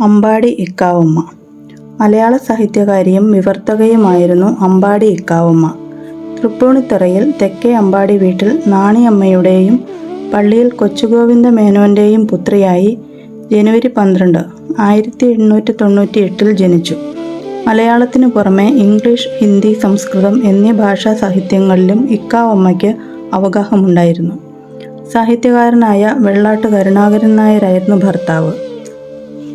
അമ്പാടി ഇക്കാവമ്മ. മലയാള സാഹിത്യകാരിയും വിവർത്തകയുമായിരുന്നു അമ്പാടി ഇക്കാവമ്മ. തൃപ്പൂണിത്തറയിൽ തെക്കേ അമ്പാടി വീട്ടിൽ നാണിയമ്മയുടെയും പള്ളിയിൽ കൊച്ചുഗോവിന്ദ മേനോന്റെയും പുത്രിയായി ജനുവരി പന്ത്രണ്ട് ആയിരത്തി എണ്ണൂറ്റി തൊണ്ണൂറ്റി എട്ടിൽ ജനിച്ചു. മലയാളത്തിനു പുറമെ ഇംഗ്ലീഷ് ഹിന്ദി സംസ്കൃതം എന്നീ ഭാഷാ സാഹിത്യങ്ങളിലും ഇക്കാവമ്മയ്ക്ക് അവഗാഹമുണ്ടായിരുന്നു. സാഹിത്യകാരനായ വെള്ളാട്ട് കരുണാകരൻ നായരായിരുന്നു ഭർത്താവ്.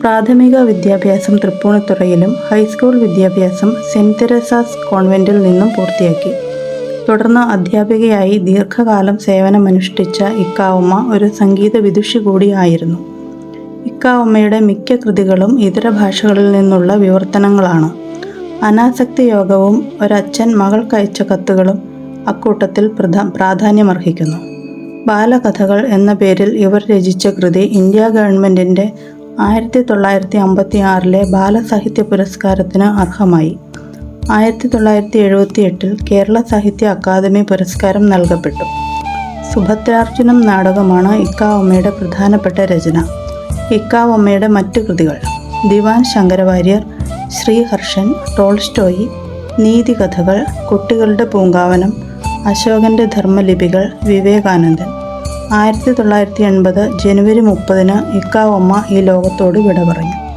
പ്രാഥമിക വിദ്യാഭ്യാസം തൃപ്പൂണിത്തുറയിലും ഹൈസ്കൂൾ വിദ്യാഭ്യാസം സെന്റ് തെരേസാസ് കോൺവെന്റിൽ നിന്നും പൂർത്തിയാക്കി. തുടർന്ന് അധ്യാപികയായി ദീർഘകാലം സേവനമനുഷ്ഠിച്ച ഇക്കാവുമ്മ ഒരു സംഗീത വിദുഷി കൂടിയായിരുന്നു ഇക്കാവുമ്മയുടെ മിക്ക കൃതികളും ഇതര ഭാഷകളിൽ നിന്നുള്ള വിവർത്തനങ്ങളാണ്. അനാസക്തി യോഗവും ഒരച്ഛൻ മകൾക്കയച്ച കത്തുകളും അക്കൂട്ടത്തിൽ പ്രധാ പ്രാധാന്യമർഹിക്കുന്നു. ബാലകഥകൾ എന്ന പേരിൽ ഇവർ രചിച്ച കൃതി ഇന്ത്യ ഗവൺമെന്റിന്റെ ആയിരത്തി തൊള്ളായിരത്തി അമ്പത്തി ആറിലെ ബാലസാഹിത്യ പുരസ്കാരത്തിന് അർഹമായി. ആയിരത്തി തൊള്ളായിരത്തി എഴുപത്തി എട്ടിൽ കേരള സാഹിത്യ അക്കാദമി പുരസ്കാരം നൽകപ്പെട്ടു. സുഭദ്രാർജുനം നാടകമാണ് ഇക്കാവമ്മയുടെ പ്രധാനപ്പെട്ട രചന. ഇക്കാവമ്മയുടെ മറ്റു കൃതികൾ ദിവാൻ ശങ്കരവാര്യർ ശ്രീഹർഷൻ ടോൾസ്റ്റോയി നീതികഥകൾ കുട്ടികളുടെ പൂങ്കാവനം അശോകന്റെ ധർമ്മലിപികൾ വിവേകാനന്ദൻ. ആയിരത്തി തൊള്ളായിരത്തി എൺപത് ജനുവരി മുപ്പതിന് ഇക്കാവമ്മ ഈ ലോകത്തോട് വിട പറഞ്ഞു.